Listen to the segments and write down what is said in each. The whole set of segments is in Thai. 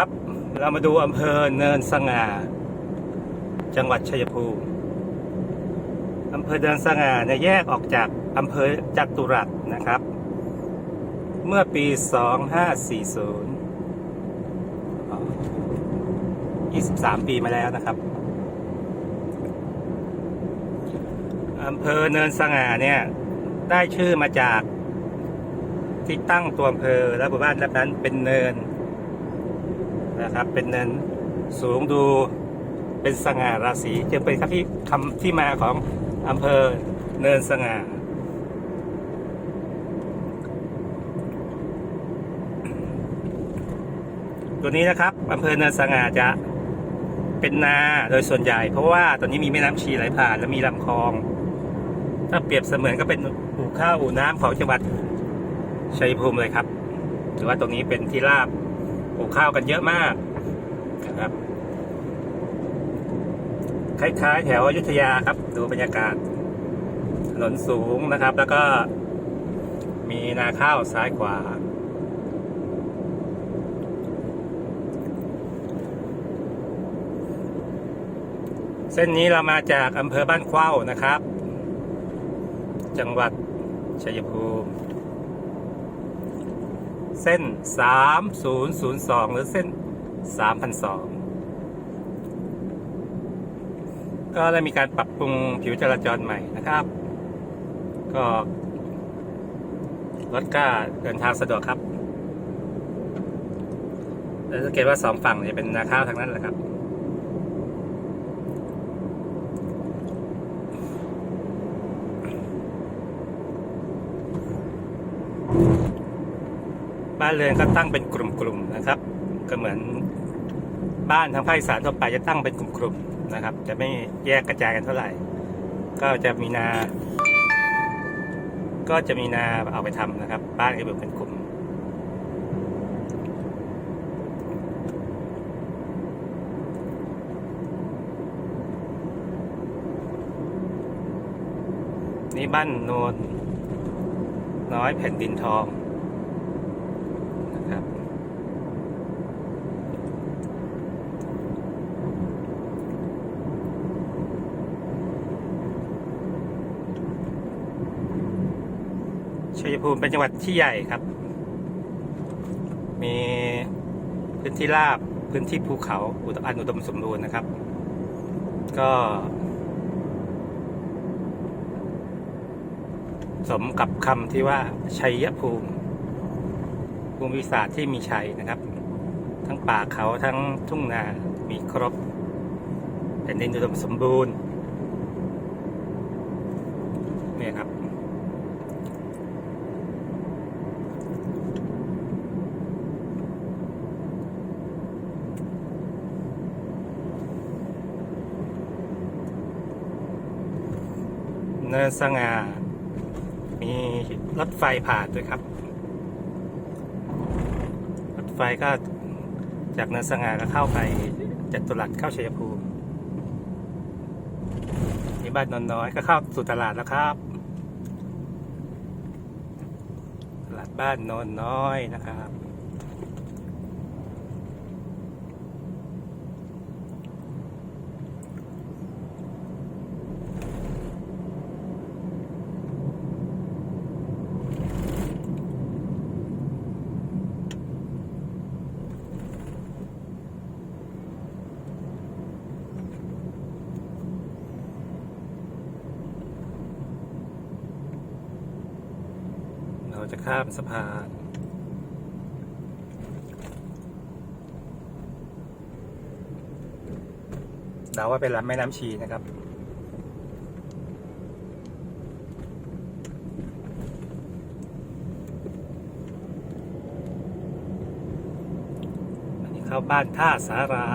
ครับ เรามาดูอำเภอเนินสง่า จังหวัดชัยภูมิอำเภอเนินสง่าเนี่ยแยกออกจากอำเภอจัตุรัสนะครับ เมื่อปี 2540 23 ปีมาแล้วนะครับอำเภอเนินสง่าเนี่ยได้ชื่อมาจากที่ตั้งตัวอำเภอและหมู่บ้านนั้นเป็นเนิน นะครับ เป็นเนินสูงดูเป็นสง่าราศีจึงเป็นคำที่คำที่มาของอำเภอเนินสง่าตัวนี้นะครับอำเภอเนินสง่าจะเป็นนาโดยส่วนใหญ่ เพราะว่าตอนนี้มีแม่น้ำชีไหลผ่านและมีลำคลอง ถ้าเปรียบเสมือนก็เป็นอู่ข้าวอู่น้ำของจังหวัดชัยภูมิเลยครับ ถือว่าตรงนี้เป็นที่ราบ ปลูกข้าวกันเยอะมากนะครับ คล้ายๆ แถวอยุธยาครับ ดูบรรยากาศ ถนนสูงนะครับ แล้วก็มีนาข้าวซ้ายขวา เส้นนี้เรามาจากอำเภอบ้านเข้านะครับ จังหวัดชัยภูมิ เส้น 3002 หรือเส้น 3002 ก็ได้มีการปรับปรุงผิวจราจรใหม่นะครับ ก็รถก็เดินทางสะดวกครับแล้วสังเกตว่าสองฝั่งจะเป็นนาข้าวทางนั้นแหละครับ บ้านเรือนก็ตั้งเป็นกลุ่มๆนะครับ ก็เหมือนบ้านทางภาคอีสานทั่วไปจะตั้งเป็นกลุ่มๆนะครับ จะไม่แยกกระจายกันเท่าไหร่ ก็จะมีนา ก็จะมีนาเอาไปทำนะครับ บ้านก็เป็นกลุ่ม นี่บ้านโนนน้อยแผ่นดินทองนะครับ ชัย ภูมิเป็นจังหวัดที่ใหญ่ครับ มีพื้นที่ราบพื้นที่ภูเขาอุตอันอุดมสมบูรณ์นะครับ ก็สมกับคำที่ว่าชัยภูมิ ภูมิศาสตร์ที่มีชัยนะครับ ทั้งป่าเขาทั้งทุ่งนา มีครบแผ่นดินอุดมสมบูรณ์เนี่ยครับ เนินสง่า มีรถไฟผ่านด้วยครับ รถไฟก็จากเนินสง่าก็เข้าไปจากตุลัดเข้าชัยภูมินี่บ้านนนน้อยก็เข้าสู่ตลาดแล้วครับ ตลาดบ้านโนนน้อยนะครับ ข้ามสะพานเดาว่าเป็นลำแม่น้ำชีนะครับ อันนี้เข้าบ้านท่าสารา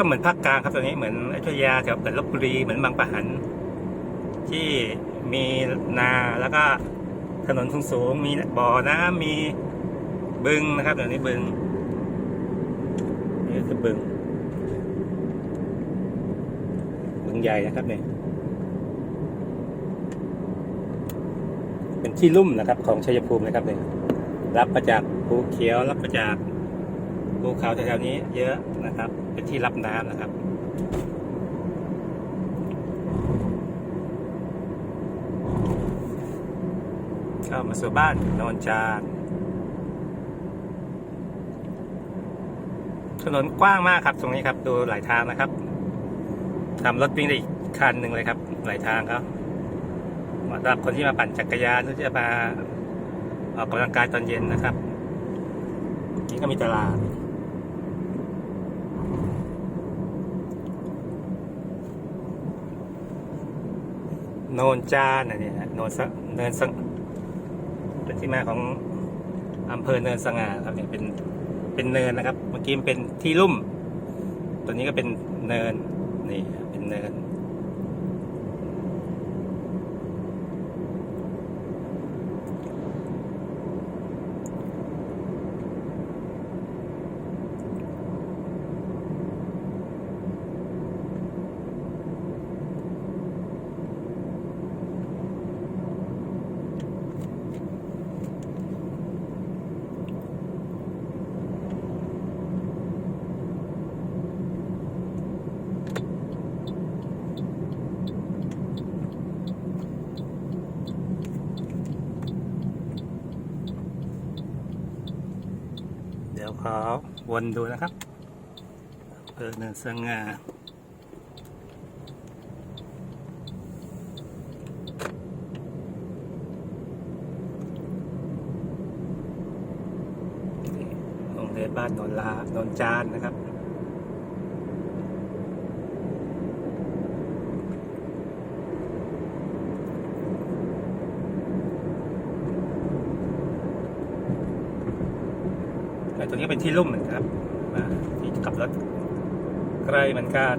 ก็เหมือนภาคกลางครับตอนนี้เหมือนอยุธยาแถวเหมือนลบบุรีเหมือนบางปะหัน ที่มีนาแล้วก็ถนนสูงๆมีบ่อน้ำมีบึงนะครับเดี๋ยวนี้บึงนี่คือบึง บึงใหญ่นะครับเนี่ยเป็นที่ลุ่มนะครับ ของชัยภูมินะครับเนี่ยรับมาจากภูเขียวรับมาจากภูเขาแถวๆนี้เยอะนะครับ เป็นที่รับน้ำนะครับเข้ามาสู่บ้านโนนจานถนนกว้างมากครับ ตรงนี้ครับ ดูหลายทางนะครับทำรถวิ่งได้อีกคันหนึ่งเลยครับ หลายทางครับสำหรับคนที่มาปั่นจักรยานหรือจะมาออกกำลังกายตอนเย็นนะครับนี่ก็มีตลาด โนนจานอันนี้นะโนนเนินสังเป็นที่มาของอำเภอเนินสง่าครับเนี่ยเป็นเป็นเนินนะครับ เมื่อกี้มันเป็นที่ลุ่ม ตัวนี้ก็เป็นเนินนี่เป็นเนิน เดี๋ยวขอ วนดูนะครับอำเภอเนินสง่าโรงเรียนบ้านนนลานนจานนะครับแต่ตัวนี้เป็นที่ลุ่มเหมือนกันครับมาที่ขับรถใกล้ เหมือนกัน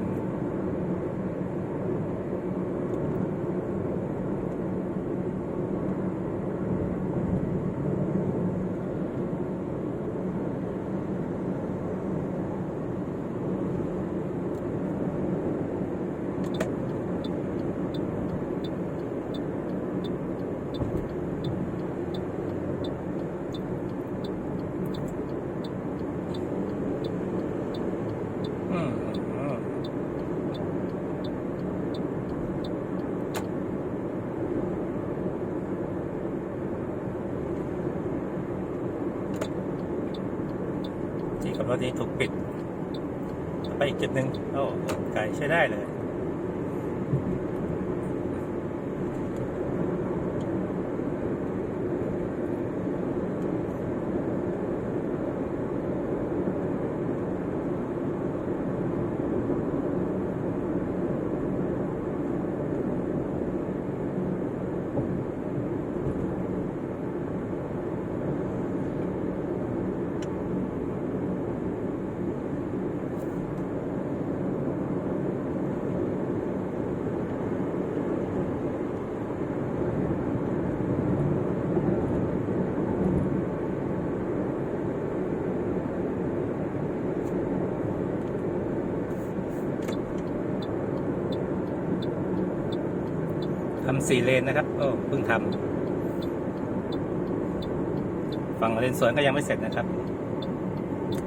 ที่ถูกปิด ไปอีกจุดหนึ่งโอ้ไก่ใช้ได้เลย ทำสี่เลนนะครับโอ้เพิ่งทำฝั่งเลนสวนก็ยังไม่เสร็จนะครับ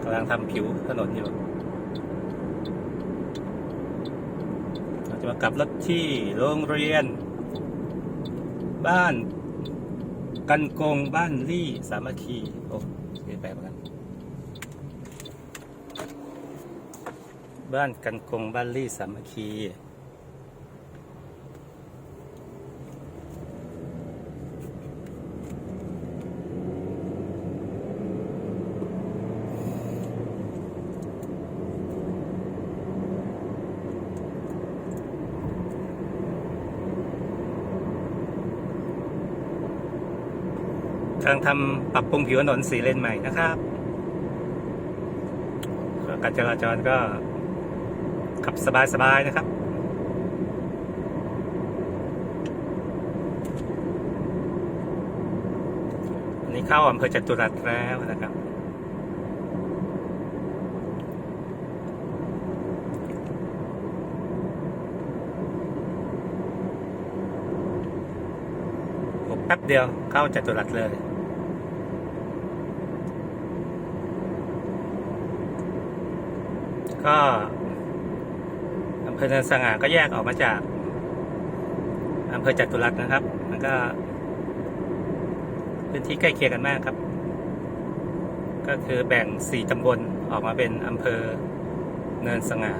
กำลังทำผิวถนนอยู่เราจะมากลับรถที่โรงเรียน บ้าน กันกงบ้านลี่สามัคคีโอ้เปลี่ยนแปลงเหมือนกันบ้านกันกงบ้านลี่สามัคคี กำลังทำปรับปรุงผิวถนนสีเลนใหม่นะครับการจราจรก็ขับสบายๆนะครับอันนี้เข้าอำเภอจตุรัสแล้วนะครับ แป๊บเดียวเข้าจตุรัสเลย ก็อำเภอเนินสง่าก็แยกออกมาจากอำเภอจตุรัสนะครับ มันก็พื้นที่ใกล้เคียงกันมากครับ ก็คือแบ่งสี่ตำบลออกมาเป็นอำเภอเนินสง่า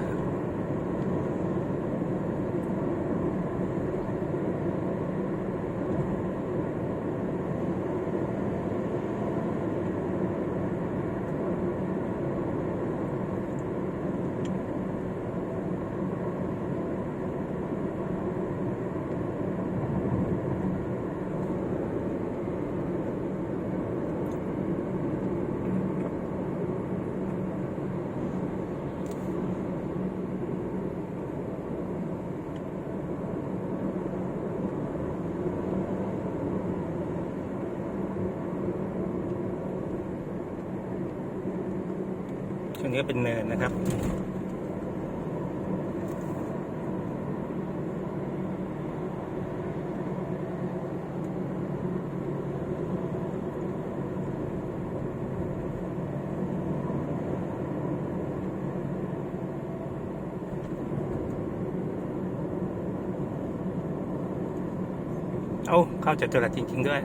ช่วงนี้ก็เป็นเนินนะครับเอาเข้าจตุรัสจริง ๆ ด้วย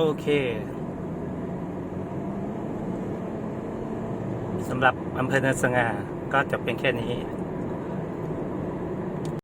โอเคสำหรับอำเภอเนินสง่าก็จบเป็นแค่นี้